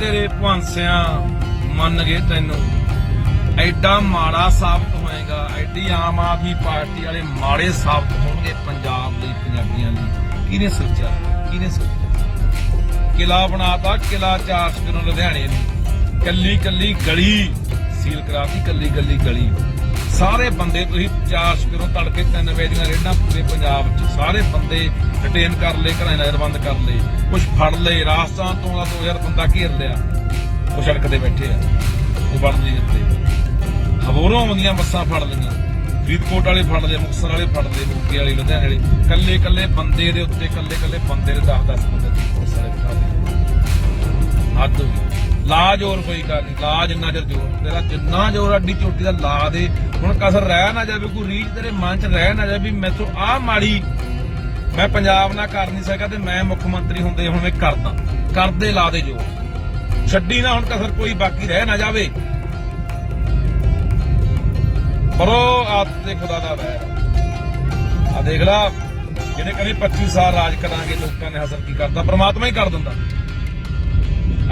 ਭਵੰਸਿਆਂ ਮੰਨ ਗਏ ਤੈਨੂੰ। ਐਡਾ ਮਾੜਾ ਸਾਬਤ ਹੋਏਗਾ, ਐਡੀ ਆਮ ਆਦਮੀ ਪਾਰਟੀ ਵਾਲੇ ਮਾੜੇ ਸਾਬਤ ਹੋਣਗੇ ਪੰਜਾਬ ਲਈ, ਪੰਜਾਬੀਆਂ ਲਈ। ਕਿਹਨੇ ਸੋਚਿਆ? ਕਿਹਨੇ ਸੋਚਿਆ? ਕਿਲਾ ਬਣਾਤਾ ਕਿਲਾ ਚਾਰ ਸਕਰੋਂ ਲੁਧਿਆਣੇ ਨੂੰ। ਕੱਲੀ ਕੱਲੀ ਗਲੀ ਸੀਲ ਕਰਾਤੀ ਕੱਲੀ ਕੱਲੀ ਗਲੀ। ਸਾਰੇ ਬੰਦੇ ਤੁਸੀਂ ਚਾਰ ਸਕਰੋਂ ਤੜਕੇ 3 ਵਜੇ ਦੀਆਂ ਰੇਡਾਂ ਪੂਰੇ ਪੰਜਾਬ 'ਚ, ਸਾਰੇ ਬੰਦੇ ਡਿਟੇਨ ਕਰ ਲਏ, ਘਰਾਂ ਨਜ਼ਰਬੰਦ ਕਰ ਲਏ ਕੁਝ ਫੜ ਲਏ, ਰਾਜਸਥਾਨ ਤੋਂ ਦਾ 2000 ਬੰਦਾ ਘੇਰ ਲਿਆ, ਉਹ ਸੜਕ ਤੇ ਬੈਠੇ ਆ, ਉਹ ਬਣ ਨਹੀਂ ਦਿੱਤੇ। ਹਬੋਰੋਂ ਆਉਂਦੀਆਂ ਬੱਸਾਂ ਫੜ ਲਈਆਂ, ਫਰੀਦਕੋਟ ਵਾਲੇ ਫੜ ਲਏ, ਮੁਕਤਸਰ ਵਾਲੇ ਫੜ ਲਏ ਮੋਗੇ ਵਾਲੇ, ਲੁਧਿਆਣੇ ਵਾਲੇ। ਕੱਲੇ ਕੱਲੇ ਬੰਦੇ ਦੇ ਉੱਤੇ ਕੱਲੇ ਕੱਲੇ ਬੰਦੇ ਦੇ 10 10 ਬੰਦੇ ਦੀ ਪੁਲਿਸ ਵਾਲੇ ਬਿਠਾ ਲਏ ਹੱਦ ਹੋ ਗਈ। ਲਾ ਜ਼ੋਰ ਕੋਈ ਗੱਲ ਨਹੀਂ ਲਾ ਜਿੰਨਾ ਚਿਰ ਜ਼ੋਰ ਤੇਰਾ, ਜਿੰਨਾ ਜ਼ੋਰ ਅੱਡੀ ਚੋਟੀ ਦਾ ਲਾ ਦੇ। ਹੁਣ ਕਸਰ ਰਹਿ ਨਾ ਜਾਵੇ, ਕੋਈ ਰੀਝ ਤੇਰੇ ਮਨ 'ਚ ਰਹਿ ਨਾ ਜਾਵੇ ਵੀ ਮੈਥੋਂ ਆਹ ਮਾੜੀ ਮੈਂ ਪੰਜਾਬ ਨਾਲ ਕਰ ਨਹੀਂ ਸਕਦਾ ਤੇ ਮੈਂ ਮੁੱਖ ਮੰਤਰੀ ਹੁੰਦੇ ਹੁਣ ਮੈਂ ਕਰਦਾ। ਕਰਦੇ ਲਾ ਦੇ ਜ਼ੋਰ। ਛੱਡੀ ਨਾ ਹੁਣ ਕਸਰ, ਕੋਈ ਬਾਕੀ ਰਹਿ ਨਾ ਜਾਵੇ। ਪਰੋ ਆਪ ਤੇ ਖੁਦਾ ਦਾ ਵੈਰ ਆ। ਦੇਖ ਲਾ, ਜਿਹਨੇ ਕਦੇ 25 ਸਾਲ ਰਾਜ ਕਰਾਂਗੇ, ਲੋਕਾਂ ਨੇ ਹਸਰ ਕੀ ਕਰਦਾ ਪ੍ਰਮਾਤਮਾ ਹੀ ਕਰ ਦਿੰਦਾ।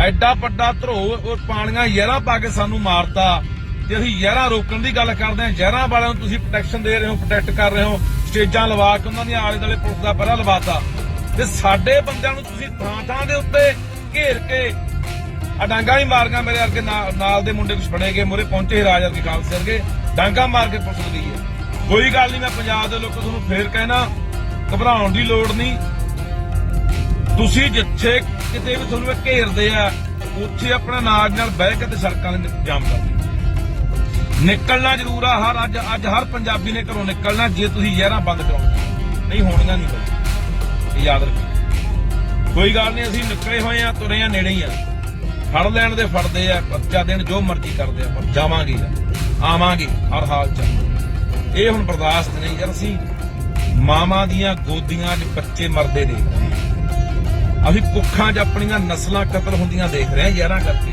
ਐਡਾ ਵੱਡਾ ਧਰੋ, ਉਹ ਪਾਣੀਆਂ ਜ਼ਹਿਰਾਂ ਪਾ ਕੇ ਸਾਨੂੰ ਮਾਰਤਾ। ਤੇ ਅਸੀਂ ਜ਼ਹਿਰਾਂ ਰੋਕਣ ਦੀ ਗੱਲ ਕਰਦੇ ਹਾਂ ਜ਼ਹਿਰਾਂ ਵਾਲਿਆਂ ਨੂੰ ਤੁਸੀਂ ਪ੍ਰੋਟੈਕਸ਼ਨ ਦੇ ਰਹੇ ਹੋ ਪ੍ਰੋਟੈਕਟ ਕਰ ਰਹੇ ਹੋ, ਸਟੇਜਾਂ ਲਵਾ ਕੇ ਉਹਨਾਂ ਦੀਆਂ ਆਲੇ ਦੁਆਲੇ ਪੁਲਿਸ ਦਾ ਪਹਿਰਾ ਲਵਾਤਾ। ਤੇ ਸਾਡੇ ਬੰਦਿਆਂ ਨੂੰ ਤੁਸੀਂ ਥਾਂ ਥਾਂ ਦੇ ਉੱਤੇ ਘੇਰ ਕੇ ਆ ਡਾਂਗਾ ਹੀ ਮਾਰੀਆਂ ਮੇਰੇ ਅਰਗੇ ਨਾਲ ਦੇ ਮੁੰਡੇ ਕੁਛ ਫੜੇ ਗਏ ਮੋਰੇ ਪਹੁੰਚੇ ਰਾਜ ਵਰਗੇ ਖਾਲਸੇ ਵਰਗੇ, ਡਾਂਗਾ ਮਾਰ ਕੇ ਪੁਲਿਸ ਗਈ ਹੈ। ਕੋਈ ਗੱਲ ਨਹੀਂ, ਮੈਂ ਪੰਜਾਬ ਦੇ ਲੋਕਾਂ ਤੁਹਾਨੂੰ ਫੇਰ ਕਹਿਣਾ, ਘਬਰਾਉਣ ਦੀ ਲੋੜ ਨਹੀਂ। ਤੁਸੀਂ ਜਿੱਥੇ ਕਿਤੇ ਵੀ ਤੁਹਾਨੂੰ ਇਹ ਘੇਰਦੇ ਆ, ਉੱਥੇ ਆਪਣਾ ਨਾਜ ਨਾਲ ਬਹਿ ਕੇ ਤੇ ਸੜਕਾਂ ਦੇ ਜਾਮ ਕਰ ਨਿਕਲਣਾ ਜ਼ਰੂਰ ਆ, ਹਰ ਅੱਜ ਅੱਜ ਹਰ ਪੰਜਾਬੀ ਨੇ ਘਰੋਂ ਨਿਕਲਣਾ, ਜੇ ਤੁਸੀਂ ਜ਼ਹਿਰਾਂ ਬੰਦ ਕਰਾਉਣੀਆਂ ਨਹੀਂ, ਹੋਣੀਆਂ ਨਹੀਂ ਬਈ ਯਾਦ ਰੱਖੋ ਕੋਈ ਗੱਲ ਨਹੀਂ, ਅਸੀਂ ਨਿਕਲੇ ਹੋਏ ਆ, ਤੁਰੇ ਆ, ਨੇੜੇ ਹੀ ਆ। ਫੜ ਲੈਣ ਦੇ ਫੜਦੇ ਆ ਬੱਚਾ ਦੇਣ, ਜੋ ਮਰਜ਼ੀ ਕਰਦੇ ਆ, ਪਰ ਜਾਵਾਂਗੇ ਆਵਾਂਗੇ, ਹਰ ਹਾਲ ਚ। ਇਹ ਹੁਣ ਬਰਦਾਸ਼ਤ ਨਹੀਂ, ਯਾਰ, ਅਸੀਂ ਮਾਵਾਂ ਦੀਆਂ ਗੋਦੀਆਂ 'ਚ ਬੱਚੇ ਮਰਦੇ ਦੇਖ ਅਸੀਂ ਕੁੱਖਾਂ 'ਚ ਆਪਣੀਆਂ ਨਸਲਾਂ ਕਤਲ ਹੁੰਦੀਆਂ ਦੇਖ ਰਹੇ ਹਾਂ, ਯਾਰਾਂ ਕਰਕੇ।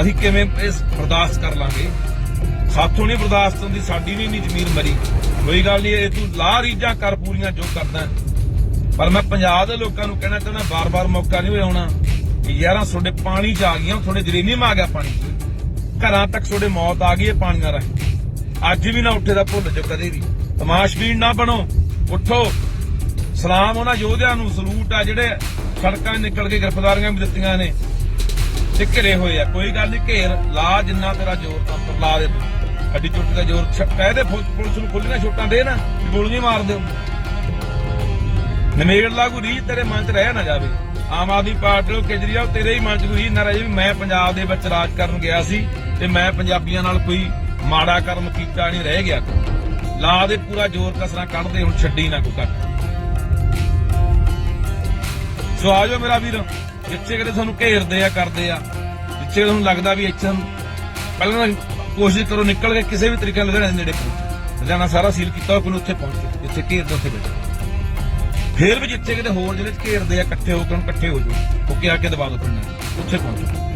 ਅਸੀਂ ਕਿਵੇਂ ਇਸ ਬਰਦਾਸ਼ਤ ਕਰ ਲਾਂਗੇ? ਸਾਥੋਂ ਨਹੀਂ ਬਰਦਾਸ਼ਤ ਹੁੰਦੀ, ਸਾਡੀ ਵੀ ਨਹੀਂ ਜ਼ਮੀਰ ਮਰੀ। ਕੋਈ ਗੱਲ ਨਹੀਂ, ਇਹ ਤੂੰ ਲਾ ਰੀਜਾਂ ਕਰ ਪੂਰੀਆਂ ਜੋ ਕਰਦਾ ਪਰ ਮੈਂ ਪੰਜਾਬ ਦੇ ਲੋਕਾਂ ਨੂੰ ਕਹਿਣਾ ਚਾਹੁੰਦਾ, ਬਾਰ-ਬਾਰ ਮੌਕਾ ਨਹੀਂ ਹੋਣਾ ਕਿ ਯਾਰਾਂ ਤੁਹਾਡੇ ਪਾਣੀ 'ਚ ਆ ਗਈਆਂ, ਤੁਹਾਡੇ ਜਰੀਨੀਮ ਆ ਗਿਆ ਪਾਣੀ। 'ਚ। ਘਰਾਂ ਤੱਕ ਤੁਹਾਡੇ ਮੌਤ ਆ ਗਈ ਹੈ ਪਾਣੀਆਂ ਰਾਹੀਂ। ਅੱਜ ਵੀ ਨਾ ਉੱਠੇ ਦਾ ਭੁੱਲ ਜੋ ਕਦੇ ਵੀ। ਤਮਾਸ਼ਬੀਨ ਨਾ ਬਣੋ। ਉੱਠੋ। ਸਲਾਮ ਉਹਨਾਂ ਯੋਧਿਆਂ ਨੂੰ, ਸਲੂਟ ਆ ਜਿਹੜੇ ਸੜਕਾਂ 'ਤੇ ਨਿਕਲ ਕੇ ਗ੍ਰਿਫਤਾਰੀਆਂ ਵੀ ਦਿੱਤੀਆਂ ਨੇ ਤੇ ਘਿਰੇ ਹੋਏ ਆ। ਕੋਈ ਗੱਲ ਨਹੀਂ ਘੇਰ ਲਾ ਜਿੰਨਾ ਤੇਰਾ ਜ਼ੋਰ ਤਾਂ ਲਾ ਦੇ। ਅੱਡੀ ਚੁੱਟੀ ਦਾ ਜ਼ੋਰ ਕਹਿ ਦੇ ਪੁਲਿਸ ਨੂੰ ਖੁੱਲੀਆਂ ਛੋਟਾਂ ਦੇ ਨਾ ਗੋਲੀਆਂ ਮਾਰ ਦਿਓ। ਨਮੇੜ ਲਾਗੂ ਰੀ ਤੇਰੇ ਮਨ 'ਚ ਰਹਿ ਨਾ ਜਾਵੇ। ਆਮ ਆਦਮੀ ਪਾਰਟੀ ਨੂੰ ਕੇਜਰੀਵਾਲ ਤੇਰੇ ਹੀ ਮਨ 'ਚ ਕੋਈ ਨਾ ਰਹੇ ਵੀ ਮੈਂ ਪੰਜਾਬ ਦੇ ਵਿੱਚ ਰਾਜ ਕਰਨ ਗਿਆ ਸੀ ਤੇ ਮੈਂ ਪੰਜਾਬੀਆਂ ਨਾਲ ਕੋਈ ਮਾੜਾ ਕਰਮ ਕੀਤਾ ਨਹੀਂ, ਰਹਿ ਗਿਆ। ਲਾ ਦੇ ਪੂਰਾ ਜ਼ੋਰ ਕਸਰਾ ਕੱਢਦੇ ਹੁਣ ਛੱਡੀ ਨਾ ਕੋਈ ਕੱਟ ਸੋ ਆਜੋ ਮੇਰਾ ਵੀਰ। ਜਿੱਥੇ ਕਿਤੇ ਤੁਹਾਨੂੰ ਘੇਰਦੇ ਆ, ਕਰਦੇ ਆ। ਜਿੱਥੇ ਤੁਹਾਨੂੰ ਲੱਗਦਾ ਵੀ ਇੱਥੇ ਪਹਿਲਾਂ ਕੋਸ਼ਿਸ਼ ਕਰੋ ਨਿਕਲ ਕੇ ਕਿਸੇ ਵੀ ਤਰੀਕੇ ਨਾਲ ਲੁਧਿਆਣੇ ਦੇ ਨੇੜੇ ਪਹੁੰਚੋ। ਲੁਧਿਆਣਾ ਸਾਰਾ ਸੀਲ ਕੀਤਾ ਹੋਇਆ, ਕੋਈ ਉੱਥੇ ਪਹੁੰਚੋ ਜਿੱਥੇ ਘੇਰਦੇ ਉੱਥੇ ਬੈਠੋ। ਫੇਰ ਵੀ ਜਿੱਥੇ ਕਿਤੇ ਹੋਰ ਜਿਹੜੇ ਘੇਰਦੇ ਆ, ਇਕੱਠੇ ਹੋ ਕੇ ਹੁਣ ਇਕੱਠੇ ਹੋ ਜਾਓ। ਉਹ ਕਿ ਆ ਕੇ ਦਬਾ ਦੋ ਪਿੰਡਾਂ 'ਚ। ਉੱਥੇ ਪਹੁੰਚੋ